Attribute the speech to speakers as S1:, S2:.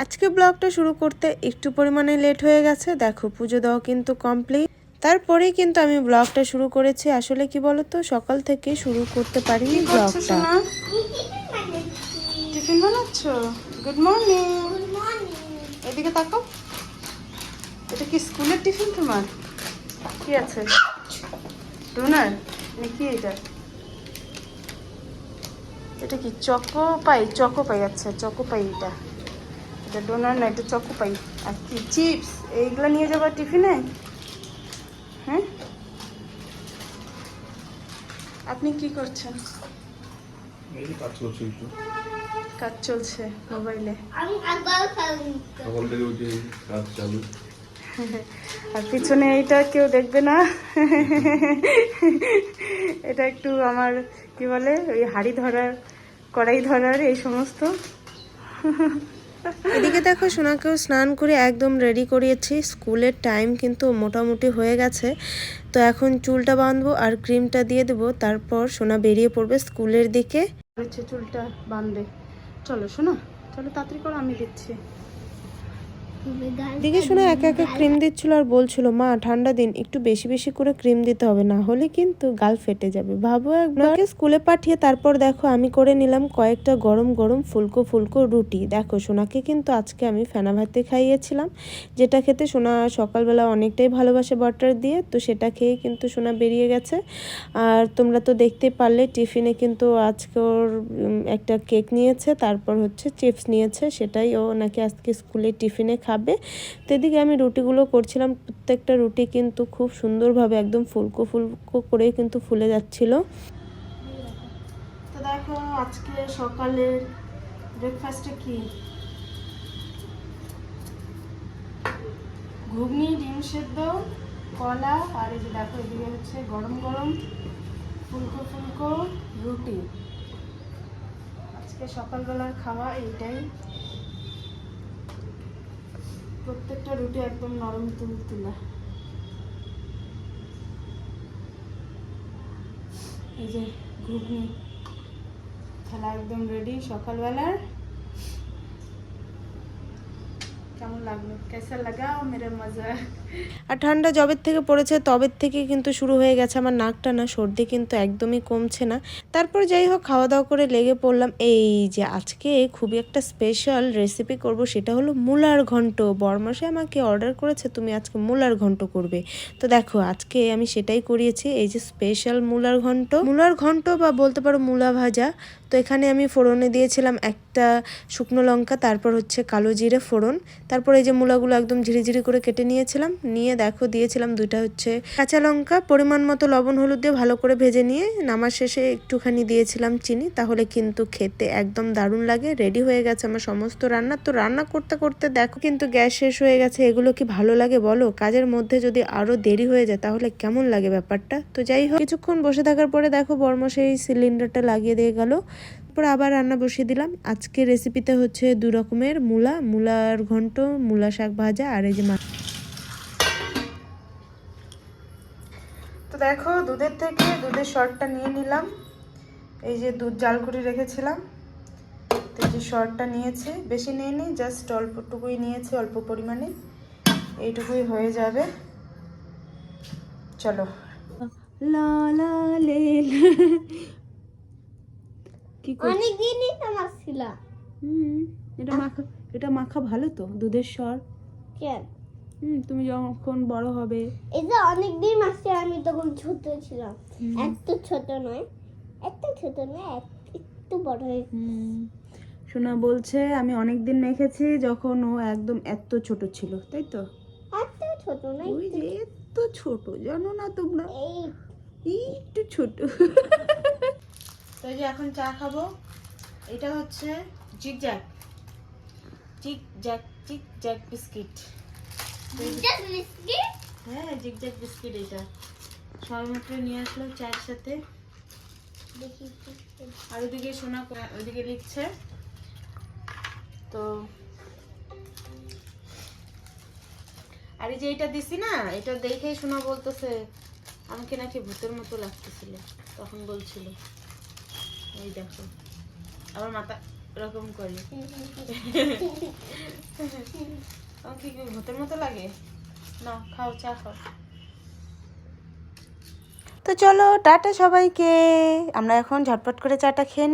S1: আজকে ব্লগটা শুরু করতে একটু পরিমাণে লেট হয়ে গেছে। দেখো পুজো দেওয়া কিন্তু কমপ্লিট তারপরেই কিন্তু আমি ব্লগটা শুরু করেছি। আসলে কি বলতো সকাল থেকে শুরু করতে পারিনি ব্লগটা।
S2: টিফিন বানাচ্ছ? গুড মর্নিং এদিকে তাকো এটা কি স্কুলের টিফিন তোমার? কি আছে? ডোনার? নাকি এটা? এটা কি চকো পাই চকো পাই আচ্ছা চকো পাই এটা। এটা ডোনার না এটা চকো পাই আর কি চিপস এইগুলো নিয়ে যাব টিফিনে হ্যাঁ আপনি কি করছেন?
S3: কাজ
S2: চলছে মোবাইলে। আর পিছনে এইটা কেউ দেখবে না। এটা একটু আমার কি বলে ওই হাড়ি ধরার কড়াই ধরার এই সমস্ত।
S1: এদিকে দেখো সোনাকেও স্নান করে একদম রেডি করিয়েছি। স্কুলের টাইম কিন্তু মোটামুটি হয়ে গেছে। তো এখন চুলটা বাঁধবো আর ক্রিমটা দিয়ে দেবো। তারপর সোনা বেরিয়ে পড়বে স্কুলের দিকে।
S2: চুলটা বাঁধবে। চলো শোনো চলো তাড়াতাড়ি করো, আমি দিচ্ছি।
S1: দিকে শোনা একা একা ক্রিম দিচ্ছিল আর বলছিল মা ঠান্ডা দিন একটু বেশি বেশি করে ক্রিম দিতে হবে না হলে কিন্তু গাল ফেটে যাবে। ভাবো একবার। স্কুলে পাঠিয়ে তারপর দেখো আমি করে নিলাম কয়েকটা গরম গরম ফুলকো ফুলকো রুটি। দেখো সোনাকে কিন্তু আজকে আমি ফেনা ভাতে খাইয়েছিলাম যেটা খেতে সোনা সকালবেলা অনেকটাই ভালোবাসে বাটার দিয়ে তো সেটা খেয়ে কিন্তু সোনা বেরিয়ে গেছে। আর তোমরা তো দেখতেই পারলে টিফিনে কিন্তু আজকে ওর একটা কেক নিয়েছে তারপর হচ্ছে চিপস নিয়েছে সেটাই ও নাকি আজকে স্কুলে টিফিনে খাবে। তো এদিকে আমি রুটিগুলো করছিলাম। প্রত্যেকটা রুটি কিন্তু খুব সুন্দরভাবে একদম ফুলকো ফুলকো করে কিন্তু ফুলে যাচ্ছিল।
S2: তো দেখো আজকে সকালের কি? ঘুগনি সেদ্ধ, কলা যে দেখো হচ্ছে গরম গরম ফুলকো ফুলকো রুটি। আজকে সকালবেলার খাওয়া এইটাই। প্রত্যেকটা রুটি একদম নরম তুলতুলা এই যে ঘুগনি। খেলা একদম রেডি সকালবেলার।
S1: আর ঠান্ডা জবের থেকে পড়েছে তবের থেকে কিন্তু শুরু হয়ে গেছে। আমার নাকটা না, সর্দি কিন্তু একদমই কমছে না। তারপর যাই হোক খাওয়া দাওয়া করে লেগে পড়লাম। এই যে আজকে খুবই একটা স্পেশাল রেসিপি করব, সেটা হলো মুলার ঘন্ট। বরমাসে আমাকে অর্ডার করেছে, তুমি আজকে মুলার ঘন্ট করবে। তো দেখো, আজকে আমি সেটাই করিয়েছি। এই যে স্পেশাল মুলার ঘন্ট। মুলার ঘন্ট বা বলতে পারো মুলা ভাজা। তো এখানে আমি ফোড়নে দিয়েছিলাম একটা শুকনো লঙ্কা, তারপর হচ্ছে কালো জিরে ফোড়ন। তারপর এই যে মূলাগুলো একদম ঝিরিঝিরি করে কেটে নিয়েছিলাম, নিয়ে দেখো দিয়েছিলাম দুইটা হচ্ছে কাঁচা লঙ্কা, পরিমাণ মতো লবণ হলুদ দিয়ে ভালো করে ভেজে নিয়ে নামার শেষে একটুখানি দিয়েছিলাম চিনি, তাহলে কিন্তু খেতে একদম দারুণ লাগে রেডি হয়ে গেছে আমার সমস্ত রান্না। তো রান্না করতে করতে দেখো কিন্তু গ্যাস শেষ হয়ে গেছে, এগুলো কি ভালো লাগে বলো? কাজের মধ্যে যদি আরও দেরি হয়ে যায় তাহলে কেমন লাগে ব্যাপারটা? তো যাই হোক, কিছুক্ষণ বসে থাকার পরে দেখো বর্মা সেই সিলিন্ডারটা লাগিয়ে দিয়ে গেল। তারপর আবার রান্না বসিয়ে দিলাম। আজকে রেসিপিতে হচ্ছে দু রকমের মূলা, মূলার ঘন্ট, মূলা শাক ভাজা আর এই যে মা
S2: তো দেখো, দুধের থেকে দুধের শর্টটা নিয়ে নিলাম। এই যে দুধ জাল করে রেখেছিলাম। তো যে শর্টটা নিয়েছি। বেশি নিয়ে নিই জাস্ট অল্পটুকুই নিয়েছি, অল্প পরিমাণে। এইটুকুই হয়ে যাবে। চলো।
S1: লা লা লে লা। কি করছিস?
S4: অনেকদিনই তো মাখছিলা
S1: হুম এটা মাখা এটা মাখা ভালো তো দুধের স্বর
S4: কেন?
S1: হুম তুমি যখন বড় হবে।
S4: এই যে অনেকদিন মাখছি আমি তখন ছোট ছিলাম। এত ছোট নয় এত ছোট নয় এক- একটু বড় হয়ে
S1: হুম সোনা বলছে আমি অনেক দিন মেখেছি যখন ও একদম এত ছোট ছিল তাই তো?
S4: এত ছোট নয়
S1: ওই যে এত ছোট জানো না তোমরা?
S4: এই
S1: একটু ছোট।
S2: তো এই যে এখন চা খাব। এটা হচ্ছে জিগ জ্যাক জিগ জ্যাক জিগ জ্যাক বিস্কিট? হ্যাঁ জিগ জ্যাক বিস্কিট এটা। সবাই নিয়ে আসলো চায়ের সাথে। আর ওদিকে সোনা ওদিকে লিখছে। তো আর এই যে এটা দিছি না এটা দেখেই শোনা বলতেছে আমাকে নাকি ভূতের মতো লাগতেছিল তখন বলছিল। এই দেখো। আবার মাথা
S4: এরকম করে। আমার কি ভূতের মতো লাগে? না খাও, চা খাও।
S2: তো চলো, টাটা সবাইকে। আমরা এখন ঝটপট করে চাটা খেয়ে নিই